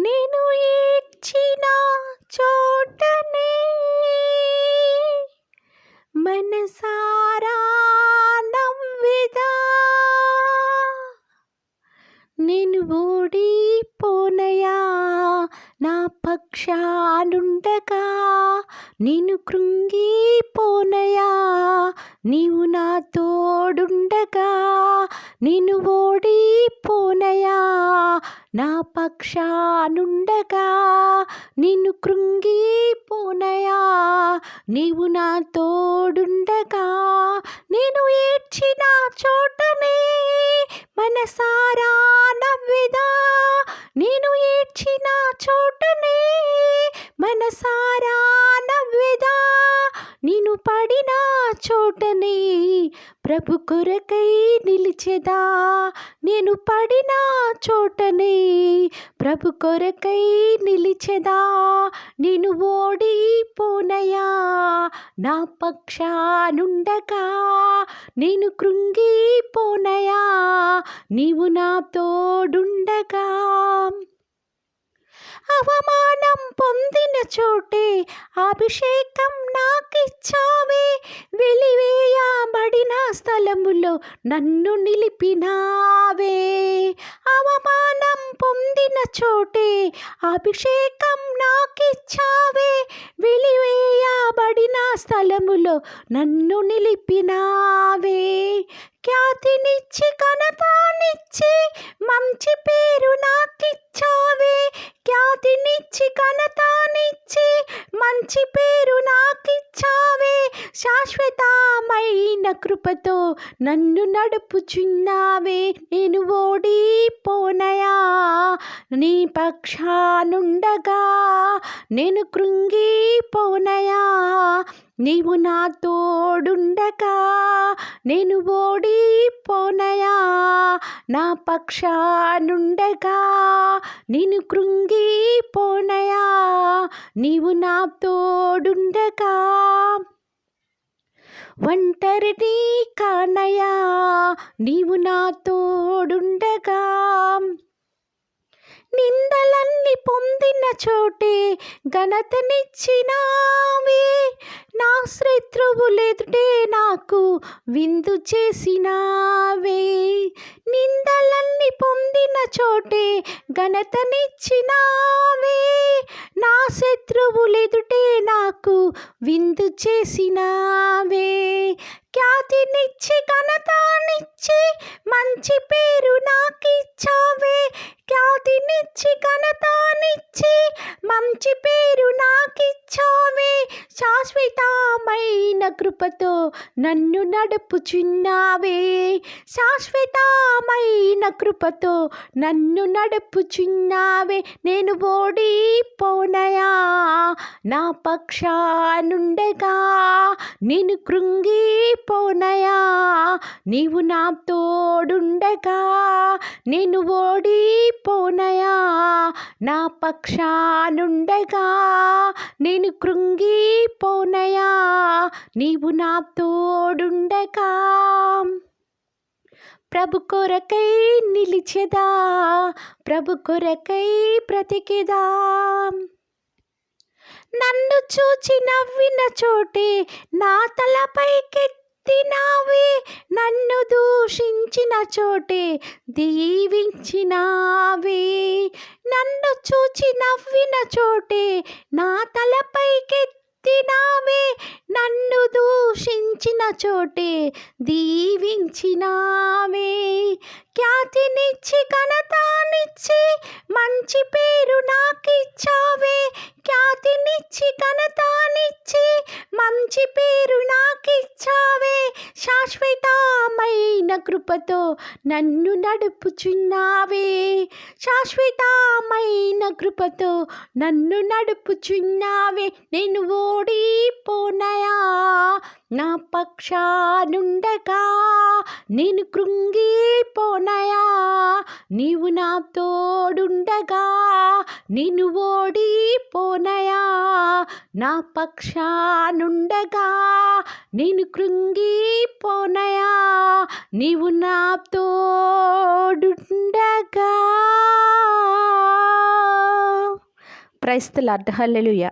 నేను ఇచ్చిన చోటనే మనసారా నవ్విదా. నేను పక్షానుండగా నేను కృంగిపోనయా. నీవు నా తోడుండగా నేను ఓడిపోనయా. నా పక్షానుండగా నిన్ను కృంగిపోనయా. నీవు నా తోడుండగా నేను ఏడ్చిన చోటనే మనసారా నవ్విదా. వచ్చిన చోటనే మనసారా నవ్విదా? నేను పడిన చోటనే ప్రభు కొరకై నిలిచెదా? నేను పడిన చోటనే ప్రభు కొరకై నిలిచెదా? నేను ఓడిపోనయా? నా పక్షానుండగా నేను కృంగిపోనయా? నీవు నా తోడుండగా అవమానం పొందిన చోటే అభిషేకం నాకిచ్చావే. వెలివేయబడిన స్థలములో నన్ను నిలిపినావే. అవమానం పొందిన చోటే అభిషేకం నాకిచ్చావే. వెలివేయబడిన స్థలములో నన్ను నిలిపినావే. ఖ్యాతినిచ్చి ఘనతానిచ్చి మంచి పేరున మంచి పేరు నాకిచ్చావే. శాశ్వతమైన కృపతో నన్ను నడుపుచున్నావే. నేను ఓడిపోనయా? నీ పక్షానుండగా నేను కృంగిపోనయా? నీవు నా తోడుండగా నేను ఓడిపోనయా? నా పక్షానుండగా నేను కృంగిపోనయా? నీవు నా తోడుండగా ఒంటరిని కానయా నీవు నా తోడుండగా నిందలన్నీ పొందిన చోటే ఘనతనిచ్చినావే. నా శత్రువులెదుటే నాకు విందు చేసినావే. నిందలన్నీ పొందిన చోటే ఘనతనిచ్చినావే. నా శత్రువులెదుటే నాకు విందు చేసినావే. ఖ్యాతినిచ్చి ఘనతనిచ్చి మంచి పేరు నాకిచ్చావే. ఖ్యాతినిచ్చి ఘనతనిచ్చి మంచి పేరు నాకిచ్చావే. శాశ్వతమైన కృపతో నన్ను నడుపుచున్నావే. శాశ్వతమైన కృపతో నన్ను నడుపుచున్నావే. నేను ఓడిపోనయా? నా పక్షానుండగా నేను కృంగి పోనయా నీవు నా తోడుండగా నేను ఓడిపోనయా? నా పక్షానుండగా నేను కృంగిపోనయా? నీవు నా తోడుండగా. ప్రభు కొరకై నిలిచెదా? ప్రభు కొరకై బ్రతికెదా? నన్ను చూచి నవ్విన చోటే నా ఎత్తినావే నన్ను దూషించిన చోటే దీవించినావే. నన్ను చూచి నవ్విన చోటే నా తలపైకెత్తినావే. నన్ను దూషించిన చోటే దీవించినావే. ఖ్యాతినిచ్చి ఘనతానిచ్చి మంచి పేరు నాకిచ్చా కృపతో నన్ను నడుపుచున్నావే. శాశ్వతమైన కృపతో నన్ను నడుపుచున్నావే. నేను ఓడిపోనయా? నా పక్షానుండగా నేను కృంగిపోనయా? నీవు నా తోడుండగా నేను ఓడిపోనయా? నా పక్షానుండగా నేను కృంగిపోనయా? నీవు నా తోడుండగా. Praise the Lord hallelujah.